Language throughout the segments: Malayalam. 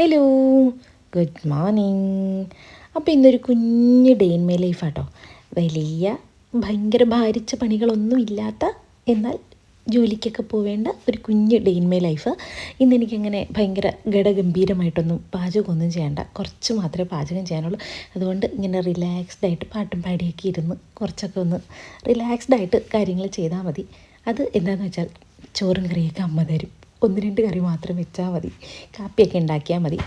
ഹലോ ഗുഡ് മോർണിംഗ് അപ്പോൾ ഇന്നൊരു കുഞ്ഞ് ഡേ ഇൻ മൈ ലൈഫ് ആട്ടോ. വലിയ ഭയങ്കര ഭാരിച്ച പണികളൊന്നും ഇല്ലാത്ത എന്നാൽ ജോലിക്കൊക്കെ പോവേണ്ട ഒരു കുഞ്ഞ് ഡേ ഇൻ മൈ ലൈഫ് ഇന്ന് എനിക്കങ്ങനെ ഭയങ്കര ഗഡഗംഭീരമായിട്ടൊന്നും പാചകമൊന്നും ചെയ്യേണ്ട. കുറച്ച് മാത്രമേ പാചകം ചെയ്യാനുള്ളൂ. അതുകൊണ്ട് ഇങ്ങനെ റിലാക്സ്ഡ് ആയിട്ട് പാട്ടും പാടിയൊക്കെ ഇരുന്ന് കുറച്ചൊക്കെ ഒന്ന് റിലാക്സ്ഡ് ആയിട്ട് കാര്യങ്ങൾ ചെയ്താൽ മതി. അത് എന്താണെന്ന് വെച്ചാൽ ചോറും കറിയൊക്കെ അമ്മ തരും. ഒന്ന് രണ്ട് കറി മാത്രം വെച്ചാൽ മതി. കാപ്പിയൊക്കെ ഉണ്ടാക്കിയാൽ മതി.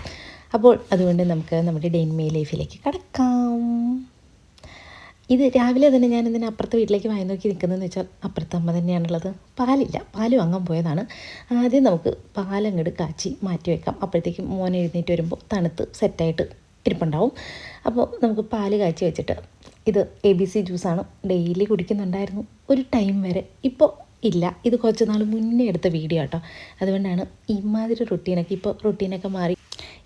അപ്പോൾ അതുകൊണ്ട് നമുക്ക് നമ്മുടെ ഡെയിൻമേ ലൈഫിലേക്ക് കടക്കാം. ഇത് രാവിലെ തന്നെ ഞാൻ ഇതിന് അപ്പുറത്തെ വീട്ടിലേക്ക് വായി നോക്കി നിൽക്കുന്നതെന്ന് വെച്ചാൽ അപ്പുറത്തെ അമ്മ തന്നെയാണുള്ളത്. പാലില്ല. പാൽ വാങ്ങാൻ പോയതാണ്. ആദ്യം നമുക്ക് പാലങ്ങട് കാച്ചി മാറ്റി വെക്കാം. അപ്പോഴത്തേക്കും മോൻ എഴുന്നേറ്റ് വരുമ്പോൾ തണുത്ത് സെറ്റായിട്ട് ഇരിപ്പുണ്ടാവും. അപ്പോൾ നമുക്ക് പാൽ കാച്ചി വെച്ചിട്ട് ഇത് എ ബി സി ജ്യൂസാണ് ഡെയിലി കുടിക്കുന്നുണ്ടായിരുന്നു. ഒരു ടൈം വരെ. ഇപ്പോൾ ഇല്ല. ഇത് കുറച്ച് നാൾ മുന്നേ എടുത്ത വീഡിയോ കേട്ടോ അതുകൊണ്ടാണ് ഇമാതിരി റുട്ടീനൊക്കെ ഇപ്പോൾ റുട്ടീനൊക്കെ മാറി.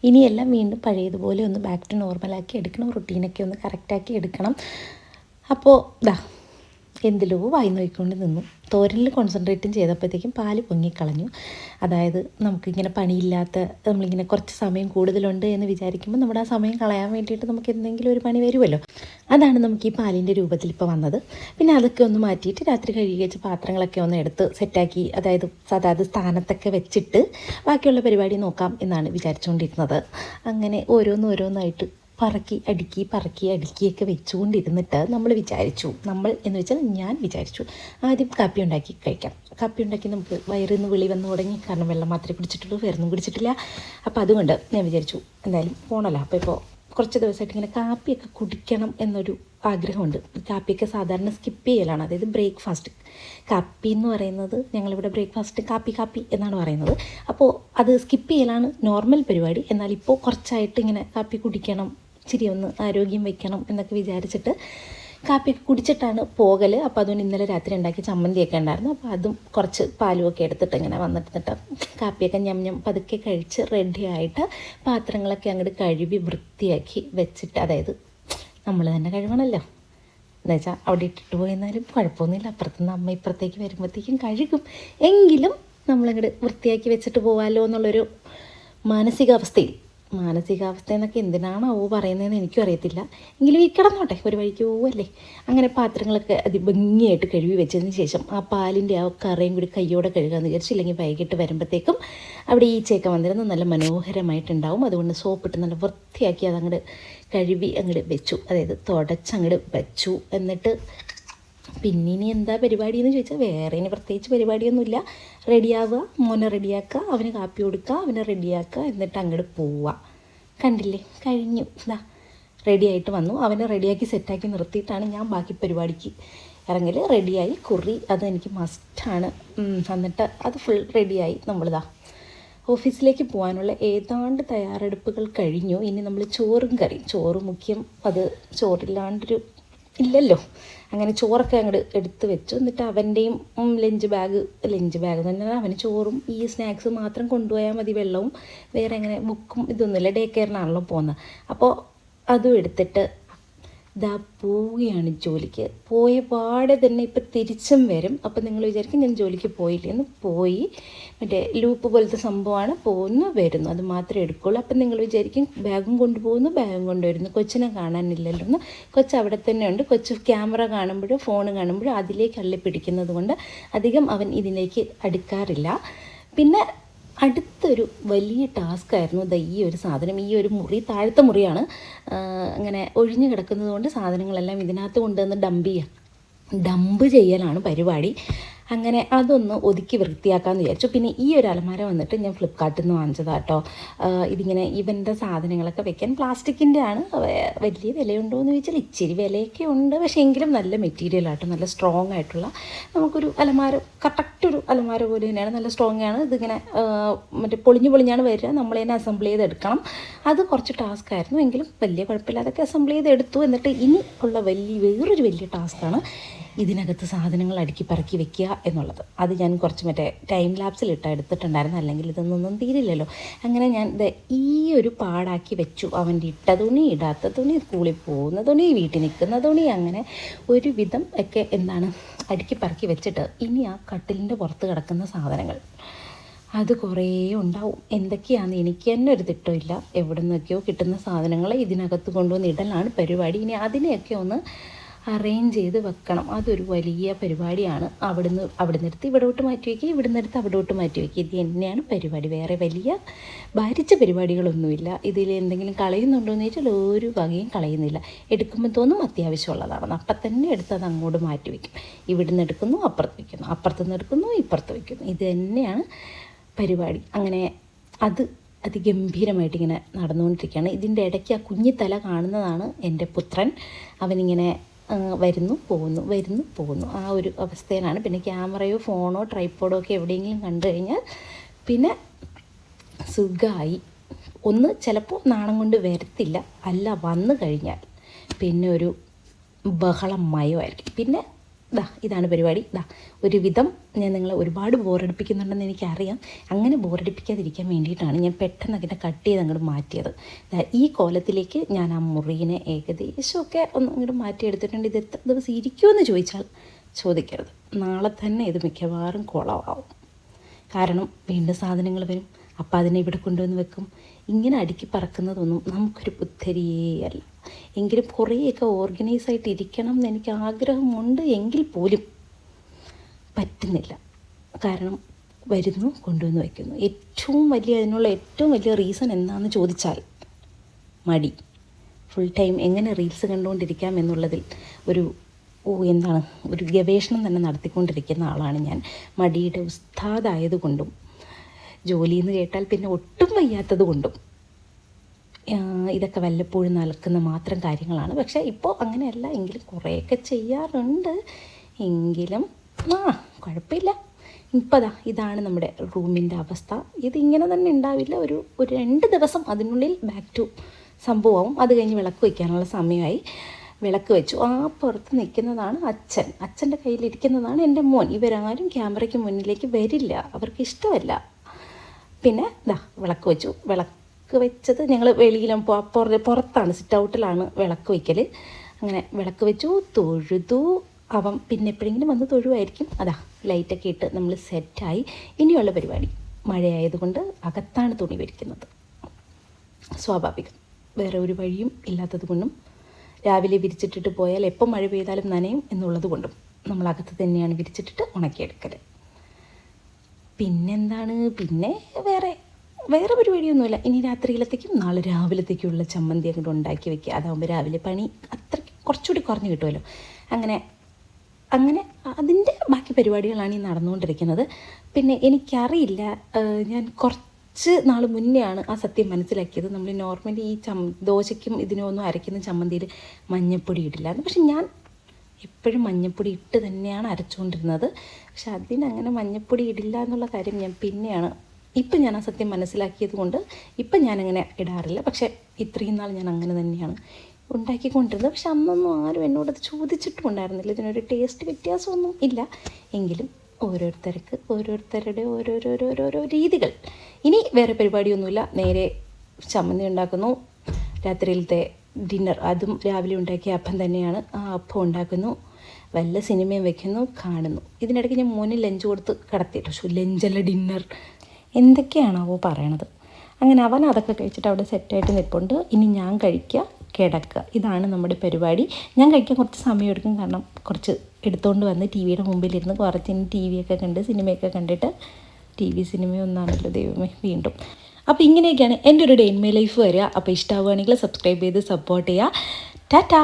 ഇനിയെല്ലാം വീണ്ടും പഴയതുപോലെ ഒന്ന് ബാക്ക് ടു നോർമലാക്കി എടുക്കണം. റുട്ടീനൊക്കെ ഒന്ന് കറക്റ്റാക്കി എടുക്കണം. അപ്പോൾ ദാ എന്തിലോ വായി നോക്കിക്കൊണ്ട് നിന്നു. തോരനിൽ കോൺസെൻട്രേറ്റും ചെയ്തപ്പോഴത്തേക്കും പാൽ പൊങ്ങിക്കളഞ്ഞു അതായത് നമുക്കിങ്ങനെ പണിയില്ലാത്ത നമ്മളിങ്ങനെ കുറച്ച് സമയം കൂടുതലുണ്ട് എന്ന് വിചാരിക്കുമ്പോൾ നമ്മുടെ ആ സമയം കളയാൻ വേണ്ടിയിട്ട് നമുക്ക് എന്തെങ്കിലും ഒരു പണി വരുമല്ലോ. അതാണ് നമുക്ക് ഈ പാലിന്റെ രൂപത്തിൽ ഇപ്പോൾ വന്നത്. പിന്നെ അതൊക്കെ ഒന്ന് മാറ്റിയിട്ട് രാത്രി കഴുകി പാത്രങ്ങളൊക്കെ ഒന്ന് എടുത്ത് സെറ്റാക്കി അതായത് അതായത് സ്ഥാനത്തൊക്കെ വെച്ചിട്ട് ബാക്കിയുള്ള പരിപാടി നോക്കാം എന്നാണ് വിചാരിച്ചുകൊണ്ടിരുന്നത്. അങ്ങനെ ഓരോന്നോരോന്നായിട്ട് പറക്കി അടുക്കി പറക്കി അടുക്കിയൊക്കെ വെച്ചുകൊണ്ടിരുന്നിട്ട് നമ്മൾ വിചാരിച്ചു. നമ്മൾ എന്ന് വെച്ചാൽ ഞാൻ വിചാരിച്ചു. ആദ്യം കാപ്പി ഉണ്ടാക്കി കഴിക്കാം. കാപ്പി ഉണ്ടാക്കി നമുക്ക് വയറിൽ നിന്ന് വിളി വന്നു തുടങ്ങി. കാരണം വെള്ളം മാത്രമേ കുടിച്ചിട്ടുള്ളൂ വേറൊന്നും കുടിച്ചിട്ടില്ല. അപ്പോൾ അതുകൊണ്ട് ഞാൻ വിചാരിച്ചു എന്തായാലും പോണല്ലോ. അപ്പോൾ ഇപ്പോൾ കുറച്ച് ദിവസമായിട്ട് ഇങ്ങനെ കാപ്പിയൊക്കെ കുടിക്കണം എന്നൊരു ആഗ്രഹമുണ്ട്. കാപ്പിയൊക്കെ സാധാരണ സ്കിപ്പ് ചെയ്യലാണ്. അതായത് ബ്രേക്ക്ഫാസ്റ്റ് കാപ്പി എന്ന് പറയുന്നത് ഞങ്ങളിവിടെ ബ്രേക്ക്ഫാസ്റ്റ് കാപ്പി കാപ്പി എന്നാണ് പറയുന്നത്. അപ്പോൾ അത് സ്കിപ്പ് ചെയ്യലാണ് നോർമൽ പരിപാടി. എന്നാൽ ഇപ്പോൾ കുറച്ചായിട്ട് ഇങ്ങനെ കാപ്പി കുടിക്കണം ഇച്ചിരി ഒന്ന് ആരോഗ്യം വെക്കണം എന്നൊക്കെ വിചാരിച്ചിട്ട് കാപ്പിയൊക്കെ കുടിച്ചിട്ടാണ് പോകൽ അപ്പോൾ അതുകൊണ്ട് ഇന്നലെ രാത്രി ഉണ്ടാക്കി ചമ്മന്തിയൊക്കെ ഉണ്ടായിരുന്നു. അപ്പോൾ അതും കുറച്ച് പാലുമൊക്കെ എടുത്തിട്ട് ഇങ്ങനെ വന്നിട്ട് കാപ്പിയൊക്കെ ഞം ഞം പതുക്കെ കഴിച്ച് റെഡി ആയിട്ട് പാത്രങ്ങളൊക്കെ അങ്ങോട്ട് കഴുകി വൃത്തിയാക്കി വെച്ചിട്ട് അതായത് നമ്മൾ തന്നെ കഴുകണമല്ലോ എന്നുവെച്ചാൽ അവിടെ ഇട്ടിട്ട് പോയെന്നാലും കുഴപ്പമൊന്നുമില്ല. അപ്പുറത്തുനിന്ന് അമ്മ ഇപ്പുറത്തേക്ക് വരുമ്പോഴത്തേക്കും കഴുകും. എങ്കിലും നമ്മളങ്ങോട്ട് വൃത്തിയാക്കി വെച്ചിട്ട് പോകാമല്ലോ എന്നുള്ളൊരു മാനസികാവസ്ഥയിൽ മാനസികാവസ്ഥ എന്നൊക്കെ ഓ പറയുന്നതെന്ന് എനിക്കും അറിയത്തില്ല. എങ്കിലും ഈ കിടന്നോട്ടെ ഒരു വഴിക്ക് പോവല്ലേ? അങ്ങനെ പാത്രങ്ങളൊക്കെ അതിഭംഗിയായിട്ട് കഴുകി വെച്ചതിന് ശേഷം ആ പാലിന്റെ ആ കറയും കൂടി കയ്യോടെ കഴുകാമെന്ന് വിചാരിച്ചില്ലെങ്കിൽ വൈകിട്ട് വരുമ്പോഴത്തേക്കും അവിടെ ഈച്ചയൊക്കെ വന്നിരുന്ന് നല്ല മനോഹരമായിട്ടുണ്ടാവും. അതുകൊണ്ട് സോപ്പിട്ട് നല്ല വൃത്തിയാക്കി അതങ്ങോട്ട് കഴുകി അങ്ങോട്ട് വെച്ചു. അതായത് തുടച്ചങ്ങോട്ട് വെച്ചു. എന്നിട്ട് പിന്നെ ഇനി എന്താ പരിപാടി എന്ന് ചോദിച്ചാൽ വേറെ ഇനി പ്രത്യേകിച്ച് പരിപാടിയൊന്നുമില്ല. റെഡിയാവുക മോനെ റെഡിയാക്കുക അവന് കാപ്പി കൊടുക്കുക അവനെ റെഡിയാക്കുക എന്നിട്ട് അങ്ങോട്ട് പോവുക. കണ്ടില്ലേ? കഴിഞ്ഞു. ഇതാ റെഡിയായിട്ട് വന്നു. അവനെ റെഡിയാക്കി സെറ്റാക്കി നിർത്തിയിട്ടാണ് ഞാൻ ബാക്കി പരിപാടിക്ക് ഇറങ്ങൽ റെഡിയായി കുറി. അത് എനിക്ക് മസ്റ്റാണ് എന്നിട്ട് അത് ഫുൾ റെഡിയായി നമ്മളിതാ ഓഫീസിലേക്ക് പോകാനുള്ള ഏതാണ്ട് തയ്യാറെടുപ്പുകൾ കഴിഞ്ഞു. ഇനി നമ്മൾ ചോറും കറി ചോറ് മുഖ്യം അത് ചോറില്ലാണ്ടൊരു ഇല്ലല്ലോ. അങ്ങനെ ചോറൊക്കെ അങ്ങോട്ട് എടുത്ത് വെച്ചു. എന്നിട്ട് അവന്റെയും ലഞ്ച് ബാഗ് ലഞ്ച് ബാഗ് തന്നെ അവന് ചോറും ഈ സ്നാക്സ് മാത്രം കൊണ്ടുപോയാൽ മതി വെള്ളവും. വേറെ അങ്ങനെ ബുക്കും ഇതൊന്നുമില്ല ഡേ കെയറിനാണല്ലോ പോകുന്നത് അപ്പോൾ അതും എടുത്തിട്ട് ഇതാ പോവുകയാണ് ജോലിക്ക്. പോയ പാടെ തന്നെ ഇപ്പം തിരിച്ചും വരും. അപ്പം നിങ്ങൾ വിചാരിക്കും ഞാൻ ജോലിക്ക് പോയില്ലെന്ന് പോയി. മറ്റേ ലൂപ്പ് പോലത്തെ സംഭവമാണ് പോകുന്നു വരുന്നു. അത് മാത്രമേ എടുക്കുള്ളൂ. അപ്പം നിങ്ങൾ വിചാരിക്കും ബാഗും കൊണ്ടുപോകുന്നു ബാഗും കൊണ്ടുവരുന്നു. കൊച്ചിനെ കാണാനില്ലല്ലോ എന്ന് കൊച്ച് അവിടെ തന്നെ ഉണ്ട് കൊച്ച് ക്യാമറ കാണുമ്പോഴും ഫോൺ കാണുമ്പോഴും അതിലേക്ക് അള്ളി പിടിക്കുന്നത് കൊണ്ട് അധികം അവൻ ഇതിലേക്ക് അടുക്കാറില്ല. പിന്നെ അടുത്തൊരു വലിയ ടാസ്ക് ആയിരുന്നു ദാ ഈ ഒരു സാധനം. ഈ ഒരു മുറി താഴത്തെ മുറിയാണ്. അങ്ങനെ ഒഴിഞ്ഞു കിടക്കുന്നതുകൊണ്ട് സാധനങ്ങളെല്ലാം ഇതിനകത്ത് കൊണ്ടുവന്ന് ഡംപ് ചെയ്യുക ഡംപ് ചെയ്യലാണ് പരിപാടി. അങ്ങനെ അതൊന്ന് ഒതുക്കി വൃത്തിയാക്കാമെന്ന് വിചാരിച്ചു. പിന്നെ ഈ ഒരു അലമാര വന്നിട്ട് ഞാൻ ഫ്ലിപ്കാർട്ടിൽ നിന്ന് വാങ്ങിച്ചതാണ് കേട്ടോ ഇതിങ്ങനെ ഇവന്റെ സാധനങ്ങളൊക്കെ വെക്കാൻ പ്ലാസ്റ്റിക്കിന്റെ ആണ്. വലിയ വിലയുണ്ടോ എന്ന് ചോദിച്ചാൽ ഇച്ചിരി വിലയൊക്കെ ഉണ്ട്. പക്ഷേ എങ്കിലും നല്ല മെറ്റീരിയൽ ആട്ടോ. നല്ല സ്ട്രോങ് ആയിട്ടുള്ള നമുക്കൊരു അലമാര കറക്റ്റ് ഒരു അലമാര പോലെ തന്നെയാണ്. നല്ല സ്ട്രോങ് ആണ്. ഇതിങ്ങനെ മറ്റേ പൊളിഞ്ഞു പൊളിഞ്ഞാണ് വരിക. നമ്മൾ തന്നെ അസംബിൾ ചെയ്തെടുക്കണം. അത് കുറച്ച് ടാസ്ക് ആയിരുന്നു. എങ്കിലും വലിയ കുഴപ്പമില്ലാതൊക്കെ അസംബിൾ ചെയ്തെടുത്തു. എന്നിട്ട് ഇനി ഉള്ള വലിയ വേറൊരു വലിയ ടാസ്ക്കാണ് ഇതിനകത്ത് സാധനങ്ങൾ അടുക്കി പറക്കി വെക്കുക എന്നുള്ളത്. അത് ഞാൻ കുറച്ച് മറ്റേ ടൈം ലാപ്സിൽ ഇട്ട് എടുത്തിട്ടുണ്ടായിരുന്നു. അല്ലെങ്കിൽ ഇതൊന്നും തീരില്ലല്ലോ. അങ്ങനെ ഞാൻ ഇത് ഈ ഒരു പാടാക്കി വെച്ചു. അവന്റെ ഇട്ട തുണി ഇടാത്ത തുണി സ്കൂളിൽ പോകുന്ന തുണി വീട്ടിൽ നിൽക്കുന്ന തുണി അങ്ങനെ ഒരു വിധം ഒക്കെ എന്താണ് അടുക്കി പറക്കി വെച്ചിട്ട് ഇനി ആ കട്ടിലിന്റെ പുറത്ത് കിടക്കുന്ന സാധനങ്ങൾ. അത് കുറേ ഉണ്ടാവും. എന്തൊക്കെയാണെന്ന് എനിക്ക് തന്നെ ഒരു തിട്ടമില്ല. എവിടെ നിന്നൊക്കെയോ കിട്ടുന്ന സാധനങ്ങൾ ഇതിനകത്ത് കൊണ്ടുവന്ന് ഇടലാണ് പരിപാടി. ഇനി അതിനെയൊക്കെ ഒന്ന് അറേഞ്ച് ചെയ്ത് വെക്കണം. അതൊരു വലിയ പരിപാടിയാണ്. അവിടുന്ന് അവിടെ എടുത്ത് ഇവിടോട്ട് മാറ്റി വയ്ക്കുക ഇവിടെ എടുത്ത് അവിടോട്ട് മാറ്റി വയ്ക്കുക. ഇത് തന്നെയാണ് പരിപാടി. വേറെ വലിയ ഭാരിച്ച പരിപാടികളൊന്നുമില്ല. ഇതിൽ എന്തെങ്കിലും കളയുന്നുണ്ടോ എന്ന് ചോദിച്ചാൽ ഒരു വകയും കളയുന്നില്ല. എടുക്കുമ്പോൾ തോന്നും അത്യാവശ്യമുള്ളതാണ് അപ്പം തന്നെ എടുത്ത് അത് അങ്ങോട്ട് മാറ്റി വയ്ക്കും. ഇവിടുന്ന് എടുക്കുന്നു അപ്പുറത്ത് വയ്ക്കുന്നു. അപ്പുറത്ത് നിന്ന് എടുക്കുന്നു ഇപ്പുറത്ത് വയ്ക്കുന്നു. ഇത് തന്നെയാണ് പരിപാടി. അങ്ങനെ അത് അതിഗംഭീരമായിട്ട് ഇങ്ങനെ നടന്നുകൊണ്ടിരിക്കുകയാണ്. ഇതിന്റെ ഇടയ്ക്ക് ആ കുഞ്ഞിത്തല കാണുന്നതാണ് എന്റെ പുത്രൻ. അവനിങ്ങനെ വരുന്നു പോകുന്നു വരുന്നു പോകുന്നു. ആ ഒരു അവസ്ഥയിലാണ്. പിന്നെ ക്യാമറയോ ഫോണോ ട്രൈപ്പോഡോ ഒക്കെ എവിടെയെങ്കിലും കണ്ടു കഴിഞ്ഞാൽ പിന്നെ സുഖമായി ഒന്ന് ചിലപ്പോൾ നാണം കൊണ്ട് വരത്തില്ല. അല്ല വന്നു കഴിഞ്ഞാൽ പിന്നെ ഒരു ബഹളം മയമായിരിക്കും പിന്നെ ദാ ഇതാണ് പരിപാടി. ദാ ഒരുവിധം ഞാൻ നിങ്ങളെ ഒരുപാട് ബോറടിപ്പിക്കുന്നുണ്ടെന്ന് എനിക്കറിയാം. അങ്ങനെ ബോറടിപ്പിക്കാതിരിക്കാൻ വേണ്ടിയിട്ടാണ് ഞാൻ പെട്ടെന്ന് അതിനെ കട്ട് ചെയ്ത് അങ്ങോട്ട് മാറ്റിയത്. ഈ കോലത്തിലേക്ക് ഞാൻ ആ മുറിയിനെ ഏകദേശമൊക്കെ ഒന്ന് അങ്ങോട്ട് മാറ്റിയെടുത്തിട്ടുണ്ട്. ഇത് എത്ര ദിവസം ഇരിക്കുമെന്ന് ചോദിച്ചാൽ ചോദിക്കരുത്. നാളെ തന്നെ ഇത് മിക്കവാറും കുളമാവും. കാരണം വീണ്ടും സാധനങ്ങൾ വരും. അപ്പം അതിനെ ഇവിടെ കൊണ്ടുവന്ന് വെക്കും. ഇങ്ങനെ അടുക്കി പറക്കുന്നതൊന്നും നമുക്കൊരു ബുദ്ധരിയേ അല്ല. എങ്കിലും കുറേയൊക്കെ ഓർഗനൈസ് ആയിട്ട് ഇരിക്കണം എന്ന് എനിക്ക് ആഗ്രഹമുണ്ട് എങ്കിൽ പോലും പറ്റുന്നില്ല. കാരണം വരുന്നു കൊണ്ടുവന്ന് വയ്ക്കുന്നു ഏറ്റവും വലിയ അതിനുള്ള ഏറ്റവും വലിയ റീസൺ എന്താണെന്ന് ചോദിച്ചാൽ മടി. ഫുൾ ടൈം എങ്ങനെ റീൽസ് കണ്ടുകൊണ്ടിരിക്കാം എന്നുള്ളതിൽ ഒരു ഓ എന്താണ്? ഒരു ഗവേഷണം തന്നെ നടത്തിക്കൊണ്ടിരിക്കുന്ന ആളാണ് ഞാൻ. മടിയുടെ ഉസ്താദായതുകൊണ്ടും ജോലി എന്ന് കേട്ടാൽ പിന്നെ ഒട്ടും വയ്യാത്തത് കൊണ്ടും. ഇതൊക്കെ വല്ലപ്പോഴും നൽകുന്ന മാത്രം കാര്യങ്ങളാണ്. പക്ഷേ ഇപ്പോൾ അങ്ങനെയല്ല. എങ്കിലും കുറേയൊക്കെ ചെയ്യാറുണ്ട്. എങ്കിലും ആ കുഴപ്പമില്ല. ഇപ്പോൾ അതാ ഇതാണ് നമ്മുടെ റൂമിന്റെ അവസ്ഥ. ഇതിങ്ങനെ തന്നെ ഉണ്ടാവില്ല. ഒരു ഒരു രണ്ട് ദിവസം അതിനുള്ളിൽ ബാക്ക് ടു സംഭവമാവും. അത് കഴിഞ്ഞ് വിളക്ക് വയ്ക്കാനുള്ള സമയമായി. വിളക്ക് വെച്ചു. ആ പുറത്ത് നിൽക്കുന്നതാണ് അച്ഛൻ. അച്ഛന്റെ കയ്യിലിരിക്കുന്നതാണ് എന്റെ മോൻ. ഇവരാരും ക്യാമറയ്ക്ക് മുന്നിലേക്ക് വരില്ല. അവർക്ക് ഇഷ്ടമല്ല. പിന്നെ ഇതാ വിളക്ക് വെച്ചു. വിളക്ക് വെച്ചത് ഞങ്ങൾ വെളിയിലും പുറത്താണ് സിറ്റ് ഔട്ടിലാണ് വിളക്ക് വയ്ക്കൽ അങ്ങനെ വിളക്ക് വെച്ചു തൊഴുതു. അവൻ പിന്നെ എപ്പോഴെങ്കിലും വന്ന് തൊഴുവായിരിക്കും. അതാ ലൈറ്റൊക്കെ ഇട്ട് നമ്മൾ സെറ്റായി ഇനിയുള്ള പരിപാടി. മഴയായതുകൊണ്ട് അകത്താണ് തുണി വിരിക്കുന്നത്. സ്വാഭാവികം. വേറെ ഒരു വഴിയും ഇല്ലാത്തത് കൊണ്ടും. രാവിലെ വിരിച്ചിട്ടിട്ട് പോയാൽ എപ്പോൾ മഴ പെയ്താലും നനയും എന്നുള്ളത് കൊണ്ടും. നമ്മൾ അകത്ത് തന്നെയാണ് വിരിച്ചിട്ടിട്ട് ഉണക്കിയെടുക്കൽ പിന്നെന്താണ്? പിന്നെ വേറെ വേറെ പരിപാടിയൊന്നുമില്ല. ഇനി രാത്രിയിലത്തേക്കും നാളെ രാവിലത്തേക്കുള്ള ചമ്മന്തി അങ്ങോട്ട് ഉണ്ടാക്കി വെക്കുക. അതാകുമ്പോൾ രാവിലെ പണി അത്ര കുറച്ചുകൂടി കുറഞ്ഞു കിട്ടുമല്ലോ. അങ്ങനെ അങ്ങനെ അതിന്റെ ബാക്കി പരിപാടികളാണ് ഈ നടന്നുകൊണ്ടിരിക്കുന്നത്. പിന്നെ എനിക്കറിയില്ല ഞാൻ കുറച്ച് നാൾ മുന്നെയാണ് ആ സത്യം മനസ്സിലാക്കിയത്. നമ്മൾ നോർമലി ഈ ചം ദോശയ്ക്കും ഇതിനൊന്നും അരയ്ക്കുന്ന ചമ്മന്തിയിൽ മഞ്ഞപ്പൊടി ഇടില്ല പക്ഷെ ഞാൻ എപ്പോഴും മഞ്ഞപ്പൊടി ഇട്ട് തന്നെയാണ് അരച്ചുകൊണ്ടിരുന്നത്. പക്ഷെ അതിനങ്ങനെ മഞ്ഞപ്പൊടി ഇടില്ല എന്നുള്ള കാര്യം ഞാൻ പിന്നെയാണ് ഇപ്പം ഞാൻ ആ സത്യം മനസ്സിലാക്കിയത് കൊണ്ട് ഇപ്പം ഞാനങ്ങനെ ഇടാറില്ല. പക്ഷേ ഇത്രയും നാൾ ഞാൻ അങ്ങനെ തന്നെയാണ് ഉണ്ടാക്കിക്കൊണ്ടിരുന്നത്. പക്ഷെ അന്നൊന്നും ആരും എന്നോടത് ചോദിച്ചിട്ടും ഉണ്ടായിരുന്നില്ല ഇതിനൊരു ടേസ്റ്റ് വ്യത്യാസമൊന്നും ഇല്ല. എങ്കിലും ഓരോരുത്തർക്ക് ഓരോരുത്തരുടെ ഓരോരോരോരോരോ രീതികൾ. ഇനി വേറെ പരിപാടിയൊന്നുമില്ല. നേരെ ചമ്മന്തി ഉണ്ടാക്കുന്നു. രാത്രിയിലത്തെ ഡിന്നർ. അതും രാവിലെ ഉണ്ടാക്കിയ അപ്പം തന്നെയാണ് ആ അപ്പം ഉണ്ടാക്കുന്നു. വല്ല സിനിമയും വെക്കുന്നു കാണുന്നു. ഇതിനിടയ്ക്ക് ഞാൻ മോന് ലഞ്ച് കൊടുത്ത് കിടത്തിയിട്ട്. പക്ഷേ ലഞ്ചല്ല ഡിന്നർ? എന്തൊക്കെയാണാവോ പറയണത്? അങ്ങനെ അവൻ അതൊക്കെ കഴിച്ചിട്ട് അവിടെ സെറ്റായിട്ട് നിൽപ്പുണ്ട്. ഇനി ഞാൻ കഴിക്കുക കിടക്കുക ഇതാണ് നമ്മുടെ പരിപാടി. ഞാൻ കഴിക്കാൻ കുറച്ച് സമയം എടുക്കും. കാരണം കുറച്ച് എടുത്തുകൊണ്ട് വന്ന് ടി വിയുടെ മുമ്പിലിരുന്ന് കുറച്ച് ടി വിയൊക്കെ കണ്ട് സിനിമയൊക്കെ കണ്ടിട്ട് ടി വി സിനിമയൊന്നാണല്ലോ ദൈവമേ വീണ്ടും. അപ്പോൾ ഇങ്ങനെയൊക്കെയാണ് എന്റെ ഒരു ഡേ ഇൻ മൈ ലൈഫ് വരിക. അപ്പോൾ ഇഷ്ടമാവുകയാണെങ്കിൽ സബ്സ്ക്രൈബ് ചെയ്ത് സപ്പോർട്ട് ചെയ്യുക. ടാറ്റാ